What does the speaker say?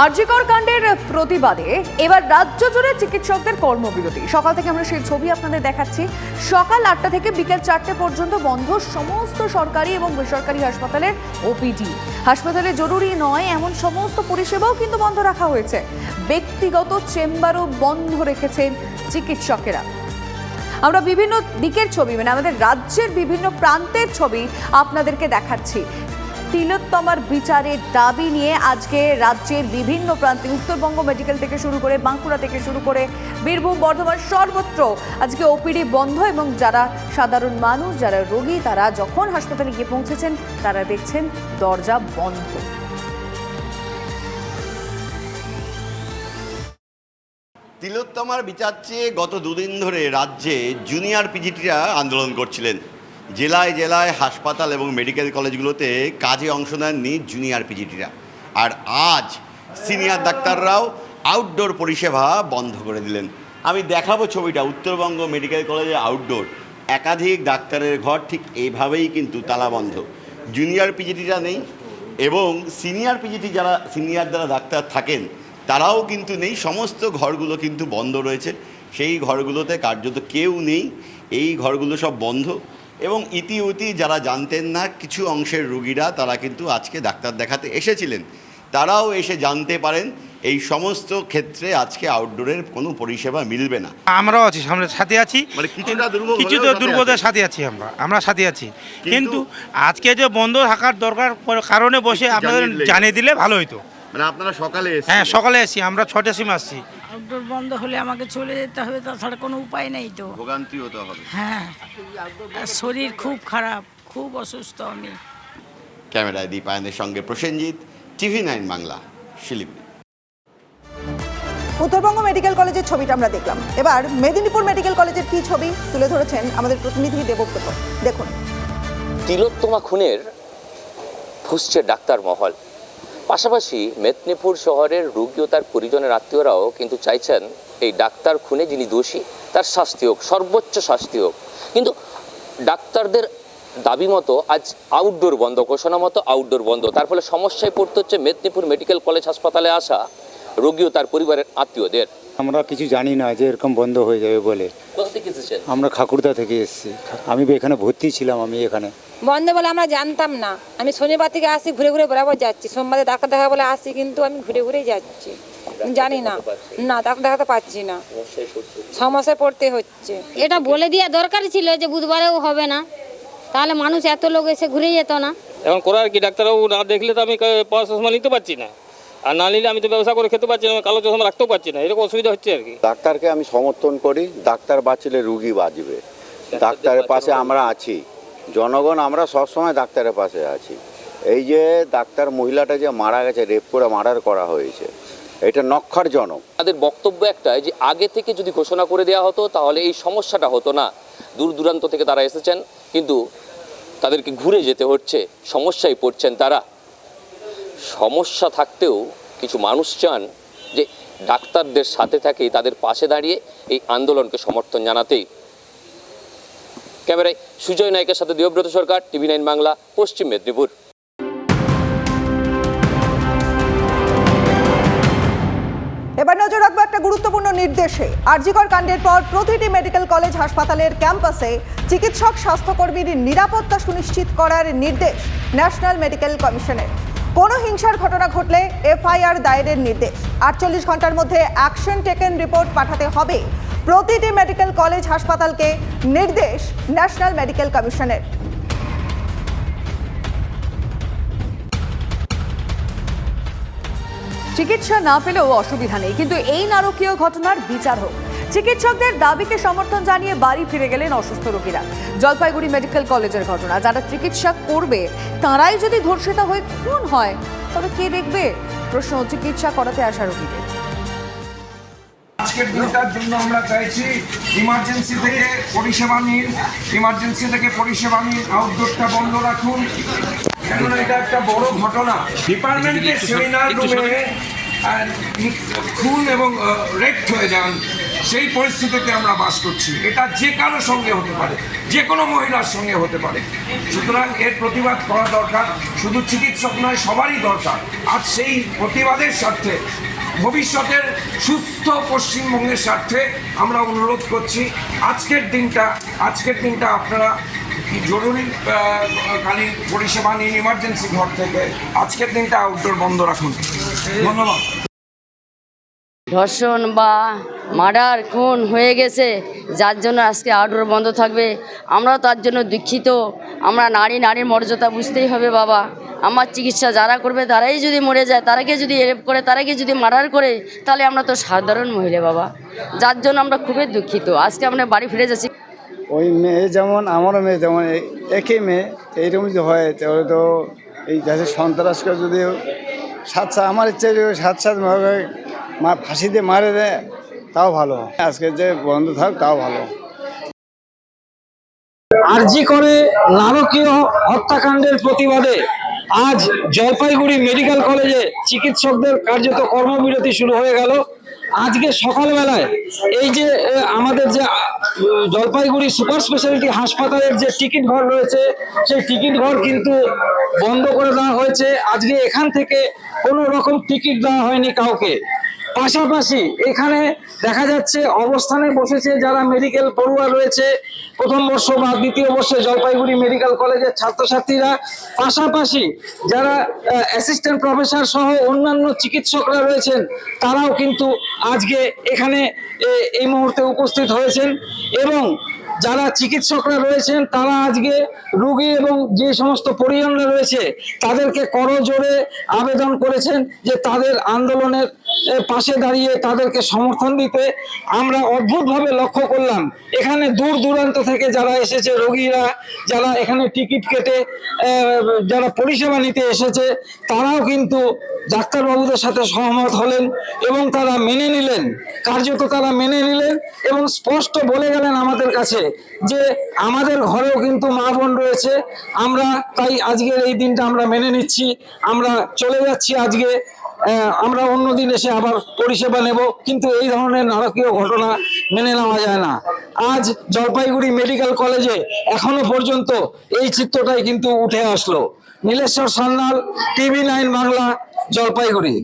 আরজিকর কাণ্ডের প্রতিবাদে এবার রাজ্য জুড়ে চিকিৎসকদের কর্মবিরতি। সকাল থেকে আমরা সেই ছবি আপনাদের দেখাচ্ছি। সকাল আটটা থেকে বিকেল চারটে পর্যন্ত বন্ধ সমস্ত সরকারি এবং বেসরকারি হাসপাতালের ওপিডি হাসপাতালে জরুরি নয়, এমন সমস্ত পরিষেবাও কিন্তু বন্ধ রাখা হয়েছে। ব্যক্তিগত চেম্বারও বন্ধ রেখেছেন চিকিৎসকেরা। আমরা বিভিন্ন দিকের ছবি মানে আমাদের রাজ্যের বিভিন্ন প্রান্তের ছবি আপনাদেরকে দেখাচ্ছি। তিলোত্তমার বিচারের দাবি নিয়ে আজকে রাজ্যের বিভিন্ন প্রান্তে উত্তরবঙ্গ মেডিকেল থেকে শুরু করে বাঁকুড়া থেকে শুরু করে বীরভূম, বর্ধমান সর্বত্র আজকে ওপিডি বন্ধ এবং যারা সাধারণ মানুষ, যারা রোগী, তারা যখন হাসপাতালে গিয়ে পৌঁছেছেন, তারা দেখছেন দরজা বন্ধ। তিলোত্তমার বিচার চেয়ে গত দুদিন ধরে রাজ্যে জুনিয়র পিজিটিরা আন্দোলন করছিলেন। জেলায় জেলায় হাসপাতাল এবং মেডিকেল কলেজগুলোতে কাজে অংশ নেননি জুনিয়র পিজিটিরা। আর আজ সিনিয়র ডাক্তাররাও আউটডোর পরিষেবা বন্ধ করে দিলেন। আমি দেখাবো ছবিটা, উত্তরবঙ্গ মেডিকেল কলেজে আউটডোর একাধিক ডাক্তারের ঘর ঠিক এইভাবেই কিন্তু তালাবন্ধ জুনিয়র পিজিটিরা নেই এবং সিনিয়র পিজিটি যারা, সিনিয়র যারা ডাক্তার থাকেন, তারাও কিন্তু নেই। সমস্ত ঘরগুলো কিন্তু বন্ধ রয়েছে। সেই ঘরগুলোতে কার্যত কেউ নেই। এই ঘরগুলো সব বন্ধ। এবং ইতিউতি যারা জানতেন না কিছু অংশের রুগীরা তারা কিন্তু আজকে ডাক্তার দেখাতে এসেছিলেন। তারাও এসে জানতে পারেন এই সমস্ত ক্ষেত্রে আজকে আউটডোরের কোনো পরিষেবা মিলবে না। আমরাও আছি সামনে সাথে আছি। মানে কিছু দুর্বোধের আছি। সাথে আছি আমরা আমরা সাথে আছি। কিন্তু- কিন্তু আজকে যে বন্ধ থাকার দরকার কারণে বসে আপনাদের জানিয়ে দিলে- ভালো হতো মানে আপনারা সকালে হ্যাঁ সকালে আসি আমরা ছটার সময় আসছি। আউটডোর বন্ধ হলে আমাকে চলে যেতে হবে তাছাড়া কোনো উপায় নেই তো। ভোগান্তি হতে হবে। হ্যাঁ আর শরীর খুব খারাপ খুব অসুস্থ আমি। ক্যামেরায় দীপায়নের সঙ্গে Prosenjit TV nine Bangla Siliguri. Uttarbanga medical কলেজের ছবিটা আমরা দেখলাম। এবার মেদিনীপুর মেডিকেল কলেজের কি ছবি তুলে ধরেছেন আমাদের প্রতিনিধি দেবব্রত দেখুন। তিলোত্তমা খুনের ফুসছে ডাক্তার মহল। পাশাপাশি মেদিনীপুর শহরের রুগী ও তার পরিজনের আত্মীয়রাও কিন্তু চাইছেন এই ডাক্তার খুনে যিনি দোষী, তার শাস্তি হোক, সর্বোচ্চ শাস্তি হোক। কিন্তু ডাক্তারদের দাবি মতো আজ আউটডোর বন্ধ, ঘোষণা মতো আউটডোর বন্ধ। তার ফলে সমস্যায় পড়তে হচ্ছে মেদিনীপুর মেডিকেল কলেজ হাসপাতালে আসা রোগী ও তার পরিবারের আত্মীয়দের। আমরা কিছু জানি না যে এরকম বন্ধ হয়ে যাবে বলে। আমরা খাকুরদা থেকে এসেছি। আমি এখানে ভর্তি ছিলাম আমি এখানে। বন্ধ বলে আমরা জানতাম না। আমি শনিবার থেকে আসি ঘুরে ঘুরে বরাবর যাচ্ছি। সোমবারে ডাক্তার দেখা বলে আসি কিন্তু আমি ঘুরে ঘুরেই যাচ্ছি। জানি না। না। ডাক্তার দেখাতে পাচ্ছি না। সমস্যায় পড়তে হচ্ছে। এটা বলে দেওয়া দরকার ছিল যে বুধবারেও হবে না। তাহলে মানুষ এত লোক এসে ঘুরে যেত না। এখন করার কি? ডাক্তারবাবু না দেখলে তো আমি চশমা নিতে পারছি না। আর না নিলে আমি তো ব্যবসা করে খেতে পারছি না কালো চশমা রাখতেও পারছি না এরকম অসুবিধা হচ্ছে আর কি। ডাক্তারকে আমি সমর্থন করি ডাক্তার বাঁচলে রুগী বাঁচবে। ডাক্তারের পাশে আমরা আছি। জনগণ আমরা সবসময় ডাক্তারের পাশে আছি। এই যে ডাক্তার মহিলাটা যে মারা গেছে রেপ করে মার্ডার করা হয়েছে এটা নক্ষরজনক। তাদের বক্তব্য একটাই যে আগে থেকে যদি ঘোষণা করে দেওয়া হতো তাহলে এই সমস্যাটা হতো না। দূর দূরান্ত থেকে তারা এসেছেন কিন্তু তাদেরকে ঘুরে যেতে হচ্ছে সমস্যায় পড়ছেন তারা। সমস্যা থাকতেও কিছু মানুষ চান যে ডাক্তারদের সাথে থাকে তাদের পাশে দাঁড়িয়ে এই আন্দোলনকে সমর্থন জানাতেই। ক্যামেরায় সুজয় নায়কের সাথে দেবব্রত সরকার, টিভি নাইন বাংলা, পশ্চিম মেদিনীপুর। এবার নজর রাখব একটা গুরুত্বপূর্ণ নির্দেশে। আরজিকর কাণ্ডের পর প্রতিটি মেডিকেল কলেজ হাসপাতালের ক্যাম্পাসে চিকিৎসক স্বাস্থ্যকর্মীর নিরাপত্তা সুনিশ্চিত করার নির্দেশ ন্যাশনাল মেডিকেল কমিশনের। কোনো হিংসার ঘটনা ঘটলে এফআইআর দায়েরের নির্দেশ। আটচল্লিশ ঘণ্টার মধ্যে অ্যাকশন টেকেন রিপোর্ট পাঠাতে হবে। প্রতিটি মেডিকেল কলেজ হাসপাতালকে নির্দেশ ন্যাশনাল মেডিকেল কমিশনের। চিকিৎসা না পেলেও অসুবিধা নেই, কিন্তু এই নারকীয় ঘটনার বিচার হোক। চিকিৎসকদের দাবিকে সমর্থন জানিয়ে বাড়ি ফিরে গেলেন অসুস্থ রোগীরা। জলপাইগুড়ি মেডিকেল কলেজের ঘটনা যারা চিকিৎসা করবে তারাই যদি ধর্ষিতা হয়ে খুন হয় তবে কে দেখবে? প্রশ্ন চিকিৎসা করাতে আসা রোগীদের। আজকের দিনটার জন্য আমরা চাইছি ইমার্জেন্সি থেকে পরিষেবা নিন ইমার্জেন্সি থেকে পরিষেবা নিন আউটডোরটা বন্ধ রাখুন। কেননা এটা একটা বড় ঘটনা। ডিপার্টমেন্টের সেমিনার রুমে খুন এবং রেপ্ট হয়ে যান, সেই পরিস্থিতিতে আমরা বাস করছি। এটা যে কারও সঙ্গে হতে পারে, যে কোনো মহিলার সঙ্গে হতে পারে। সুতরাং এর প্রতিবাদ করা দরকার, শুধু চিকিৎসক নয়, সবারই দরকার। আর সেই প্রতিবাদের স্বার্থে, ভবিষ্যতের সুস্থ পশ্চিমবঙ্গের স্বার্থে আমরা অনুরোধ করছি, আজকের দিনটা আজকের দিনটা আপনারা জরুরি কালীন পরিষেবা নিন ইমার্জেন্সি ঘর থেকে, আজকের দিনটা আউটডোর বন্ধ রাখুন। ধর্ষণ বা মার্ডার খুন হয়ে গেছে যার জন্য আজকে আউটডোর বন্ধ থাকবে। আমরাও তার জন্য দুঃখিত। আমরা নারী নারীর মর্যাদা বুঝতেই হবে বাবা। আমার চিকিৎসা যারা করবে তারাই যদি মরে যায় তারাকে যদি রেপ করে তারাকে যদি মার্ডার করে তাহলে আমরা তো সাধারণ মহিলা বাবা। যার জন্য আমরা খুবই দুঃখিত। আজকে আমরা বাড়ি ফিরে যাচ্ছি। ওই মেয়ে যেমন আমারও মেয়ে যেমন একই মেয়ে। এইরকম যদি হয় তাহলে তো এই দেশের সন্ত্রাসকে যদি সাত সাত আমার ইচ্ছে সাত সাত ভাবে মা ফাঁসি দিয়ে মারে দেয় তাও ভালো। আজকে যে বন্ধ থাক, তাও ভালো। আরজি করে নারকীয় হত্যাকাণ্ডের প্রতিবাদে আজ জলপাইগুড়ি মেডিকেল কলেজে চিকিৎসকদের কার্যত কর্মবিরতি শুরু হয়ে গেল। আজকে সকালবেলায় এই যে আমাদের যে, জলপাইগুড়ি সুপার স্পেশালিটি হাসপাতালের যে টিকিট ঘর রয়েছে, সেই টিকিট ঘর কিন্তু বন্ধ করে দেওয়া হয়েছে। আজকে এখান থেকে কোনো রকম টিকিট দেওয়া হয়নি কাউকে। পাশাপাশি এখানে দেখা যাচ্ছে অবস্থানে বসেছে যারা মেডিকেল পড়ুয়া রয়েছে, প্রথম বর্ষ বা দ্বিতীয় বর্ষে জলপাইগুড়ি মেডিকেল কলেজের ছাত্রছাত্রীরা। পাশাপাশি যারা অ্যাসিস্ট্যান্ট প্রফেসর সহ অন্যান্য চিকিৎসকরা রয়েছেন, তারাও কিন্তু আজকে এখানে এই মুহূর্তে উপস্থিত হয়েছেন এবং যারা চিকিৎসকরা রয়েছেন, তারা আজকে রুগী এবং যে সমস্ত পরিজনরা রয়েছে, তাদেরকে করজোরে আবেদন করেছেন যে তাদের আন্দোলনের পাশে দাঁড়িয়ে তাদেরকে সমর্থন দিতে আমরা অদ্ভুতভাবে লক্ষ্য করলাম। এখানে দূর দূরান্ত থেকে যারা এসেছে, রোগীরা যারা এখানে টিকিট কেটে যারা পরিষেবা নিতে এসেছে, তারাও কিন্তু ডাক্তারবাবুদের সাথে সহমত হলেন এবং তারা মেনে নিলেন, কার্যত তারা মেনে নিলেন এবং স্পষ্ট বলে গেলেন আমাদের কাছে যে আমাদের ঘরেও কিন্তু মা বোন রয়েছে। আমরা তাই আজকের এই দিনটা আমরা মেনে নিচ্ছি। আমরা চলে যাচ্ছি আজকে। আমরা অন্যদিন এসে আবার পরিষেবা নেব, কিন্তু এই ধরনের নারকীয় ঘটনা মেনে নেওয়া যায় না। আজ জলপাইগুড়ি মেডিকেল কলেজে এখনও পর্যন্ত এই চিত্রটাই কিন্তু উঠে আসলো। Nileshwar Sanyal, TV nine Bangla, Jalpaiguri.